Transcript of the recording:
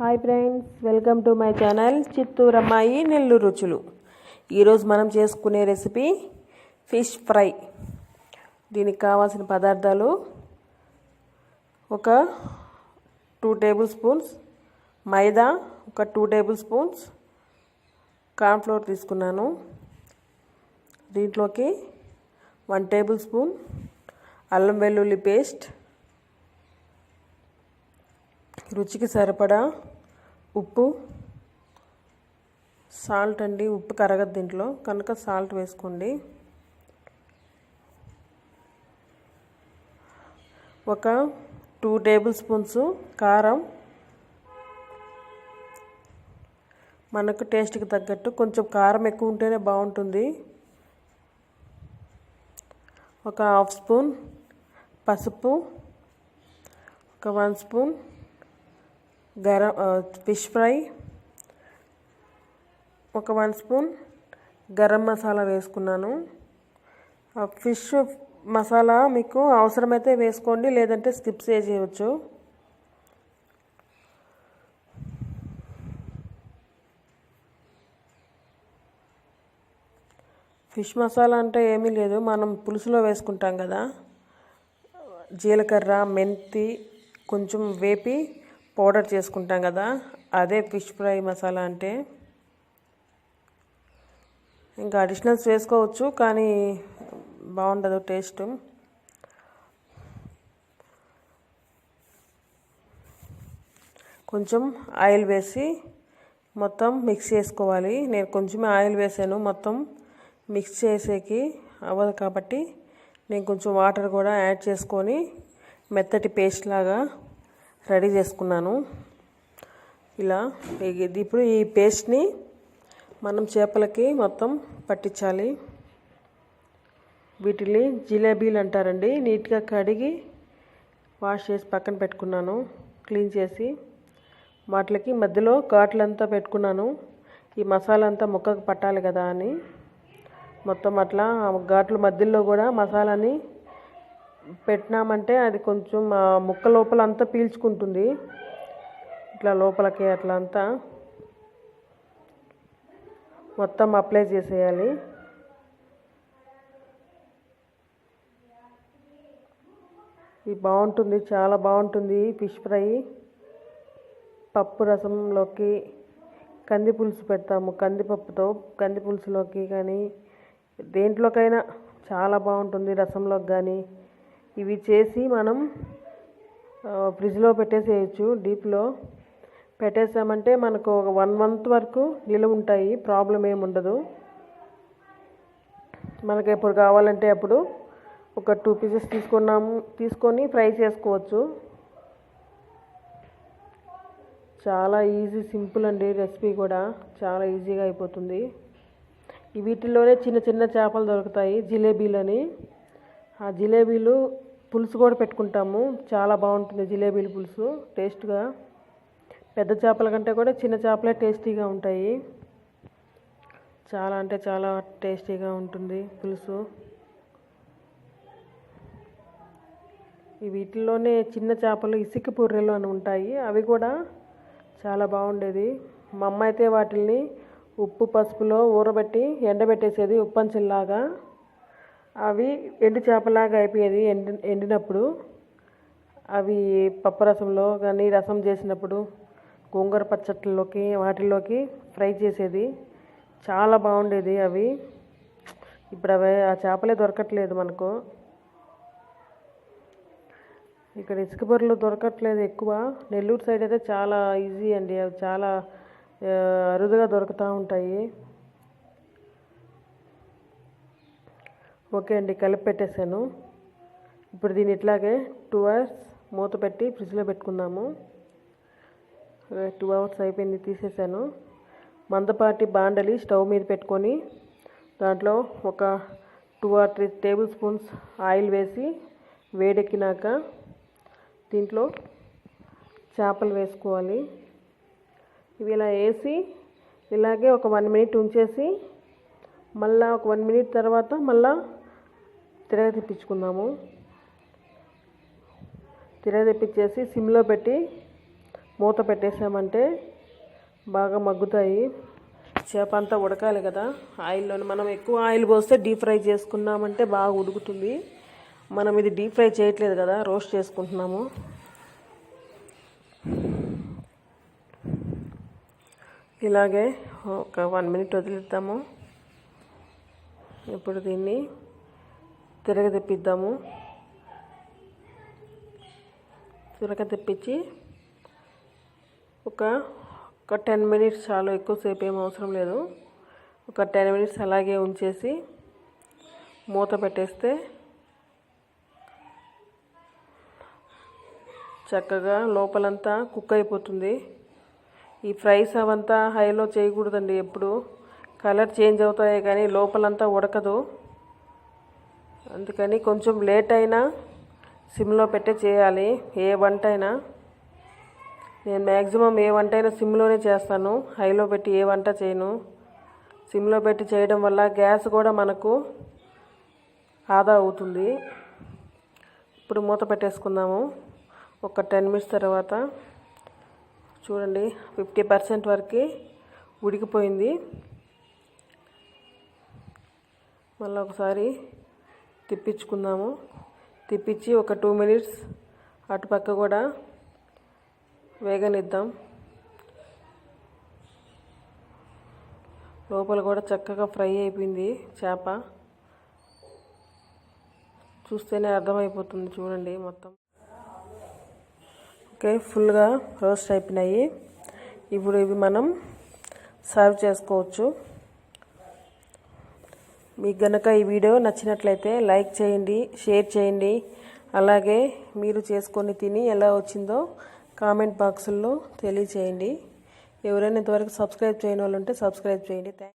Hi friends welcome to my channel Chittoor అమ్మాయి నెల్లూరు రుచులు ఈరోజు మనం చేసుకునే రెసిపీ ఫిష్ ఫ్రై దీనికి కావాల్సిన పదార్థాలు ఒక టూ టేబుల్ స్పూన్స్ మైదా ఒక టూ టేబుల్ స్పూన్స్ కార్న్ఫ్లోర్ తీసుకున్నాను. దీంట్లోకి వన్ టేబుల్ స్పూన్ అల్లం వెల్లుల్లి పేస్ట్ రుచికి సరిపడా ఉప్పు సాల్ట్ అండి. ఉప్పు కరగదు దీంట్లో. కనుక సాల్ట్ వేసుకోండి. ఒక టూ టేబుల్ స్పూన్స్ కారం. మనకు టేస్ట్కి తగ్గట్టు కొంచెం కారం ఎక్కువ ఉంటేనే బాగుంటుంది. ఒక హాఫ్ స్పూన్ పసుపు. ఒక one spoon garam fish fry ఒక వన్ స్పూన్ గరం మసాలా వేసుకున్నాను. ఫిష్ మసాలా మీకు అవసరమైతే వేసుకోండి లేదంటే స్కిప్ చేయవచ్చు ఫిష్ మసాలా అంటే ఏమీ లేదు మనం పులుసులో వేసుకుంటాం కదా. జీలకర్ర మెంతి కొంచెం వేపి పౌడర్ చేసుకుంటాం కదా అదే ఫిష్ ఫ్రై మసాలా అంటే. ఇంకా అడిషనల్స్ వేసుకోవచ్చు కానీ బాగుండదు టేస్ట్. కొంచెం ఆయిల్ వేసి మొత్తం మిక్స్ చేసుకోవాలి. నేను కొంచెం ఆయిల్ వేసాను మొత్తం మిక్స్ చేసేకి అవ్వదు కాబట్టి నేను కొంచెం వాటర్ కూడా యాడ్ చేసుకొని మెత్తటి పేస్ట్ లాగా రెడీ చేసుకున్నాను. ఇలా ఇప్పుడు ఈ పేస్ట్ని మనం చేపలకి మొత్తం పట్టించాలి. వీటిని జిలేబీలు అంటారండి. నీట్గా కడిగి వాష్ చేసి పక్కన పెట్టుకున్నాను. క్లీన్ చేసి వాటికి మధ్యలో ఘాట్లంతా పెట్టుకున్నాను. ఈ మసాలా అంతా ముక్కకు పట్టాలి కదా అని. మొత్తం అట్లా ఘాట్ల మధ్యలో కూడా మసాలాని పెట్టినామంటే అది కొంచెం ముక్క లోపల అంతా పీల్చుకుంటుంది. ఇట్లా లోపలికి అట్లా అంతా మొత్తం అప్లై చేసేయాలి. ఇది బాగుంటుంది చాలా బాగుంటుంది ఫిష్ ఫ్రై. పప్పు రసంలోకి కంది పులుసు పెడతాము కందిపప్పుతో కంది పులుసులోకి కానీ దేంట్లోకైనా చాలా బాగుంటుంది రసంలోకి కానీ. ఇవి చేసి మనం ఫ్రిడ్జ్లో పెట్టేసేయచ్చు డీప్లో. పెట్టేసామంటే మనకు ఒక వన్ మంత్ వరకు నిలువ ఉంటాయి ప్రాబ్లం ఏమి ఉండదు. మనకి ఎప్పుడు కావాలంటే అప్పుడు ఒక టూ పీసెస్ తీసుకున్నాము తీసుకొని ఫ్రై చేసుకోవచ్చు. చాలా ఈజీ సింపుల్ అండి రెసిపీ కూడా. చాలా ఈజీగా అయిపోతుంది. వీటిల్లోనే చిన్న చిన్న చేపలు దొరుకుతాయి జిలేబీలని. ఆ జిలేబీలు పులుసు కూడా పెట్టుకుంటాము. చాలా బాగుంటుంది జిలేబీల పులుసు. టేస్ట్గా. పెద్ద చేపల కంటే కూడా చిన్న చేపలే టేస్టీగా ఉంటాయి. చాలా అంటే చాలా టేస్టీగా ఉంటుంది పులుసు. వీటిల్లోనే చిన్న చేపలు ఇసుక పూర్రెలు అని ఉంటాయి. అవి కూడా చాలా బాగుండేది. మా అమ్మ అయితే వాటిల్ని ఉప్పు పసుపులో ఊరబెట్టి ఎండబెట్టేసేది ఉప్పంచల్లాగా. అవి ఎండు చేపలాగా అయిపోయేది. ఎండి ఎండినప్పుడు అవి పప్పు రసంలో కానీ రసం చేసినప్పుడు గోంగూర పచ్చట్లలోకి వాటిల్లోకి ఫ్రై చేసేది. చాలా బాగుండేది అవి. ఇప్పుడు అవి ఆ చేపలే దొరకట్లేదు మనకు. ఇక్కడ ఇసుక బొర్రలు దొరకట్లేదు ఎక్కువ. నెల్లూరు సైడ్ అయితే చాలా ఈజీ అండి. అవి చాలా అరుదుగా దొరుకుతూ ఉంటాయి. ఓకే అండి కలిపి పెట్టేశాను. ఇప్పుడు దీన్ని ఇట్లాగే టూ అవర్స్ మూత పెట్టి ఫ్రిడ్జ్లో పెట్టుకుందాము. టూ అవర్స్ అయిపోయింది తీసేసాను. మందపాటి బాండలి స్టవ్ మీద పెట్టుకొని దాంట్లో ఒక two or three table spoons oil వేసి వేడెక్కినాక దీంట్లో చేపలు వేసుకోవాలి. ఇవి ఇలా వేసి ఇలాగే ఒక వన్ మినిట్ ఉంచేసి మళ్ళీ ఒక వన్ మినిట్ తర్వాత మళ్ళీ తిరగ తిప్పించుకుందాము. తిరగ తెప్పించేసి సిమ్లో పెట్టి మూత పెట్టేసామంటే బాగా మగ్గుతాయి. చేప అంతా ఉడకాలి కదా. ఆయిల్లో మనం ఎక్కువ ఆయిల్ పోస్తే డీప్ ఫ్రై చేసుకున్నామంటే బాగా ఉడుకుతుంది. మనం ఇది డీప్ ఫ్రై చేయట్లేదు కదా రోస్ట్ చేసుకుంటున్నాము. ఇలాగే ఒక వన్ మినిట్ వదిలిద్దాము. ఇప్పుడు దీన్ని తిరగ తెప్పిద్దాము తిరగ తెప్పించి ఒక ఒక టెన్ మినిట్స్ చాలు ఎక్కువసేపు ఏం అవసరం లేదు. ఒక టెన్ మినిట్స్ అలాగే ఉంచేసి మూత పెట్టేస్తే చక్కగా లోపలంతా కుక్ అయిపోతుంది. ఈ ఫ్రైస్ అవంతా హైలో చేయకూడదండి ఎప్పుడు. కలర్ చేంజ్ అవుతాయి కానీ లోపలంతా ఉడకదు. అందుకని కొంచెం లేట్ అయినా సిమ్లో పెట్టే చేయాలి. ఏ వంట అయినా. నేను మ్యాక్సిమం ఏ వంట అయినా సిమ్లోనే చేస్తాను. హైలో పెట్టి ఏ వంట చేయను. సిమ్లో పెట్టి చేయడం వల్ల గ్యాస్ కూడా మనకు ఆదా అవుతుంది. ఇప్పుడు మూత పెట్టేసుకుందాము. ఒక టెన్ మినిట్స్ తర్వాత చూడండి ఫిఫ్టీ పర్సెంట్ వరకు ఉడికిపోయింది. మళ్ళీ ఒకసారి తిప్పించుకుందాము. తిప్పించి ఒక టూ మినిట్స్ అటుపక్క కూడా వేగనిద్దాం. లోపల కూడా చక్కగా ఫ్రై అయిపోయింది చేప. చూస్తేనే అర్థమైపోతుంది చూడండి మొత్తం. ఓకే ఫుల్గా రోస్ట్ అయిపోయినాయి. ఇప్పుడు ఇవి మనం సర్వ్ చేసుకోవచ్చు. మీకు గనక ఈ వీడియో నచ్చినట్లయితే లైక్ చేయండి షేర్ చేయండి. అలాగే మీరు చేసుకొని తిని ఎలా వచ్చిందో కామెంట్ బాక్సుల్లో తెలియచేయండి. ఎవరైనా ఇంతవరకు సబ్స్క్రైబ్ చేయని వాళ్ళు ఉంటే సబ్స్క్రైబ్ చేయండి. థ్యాంక్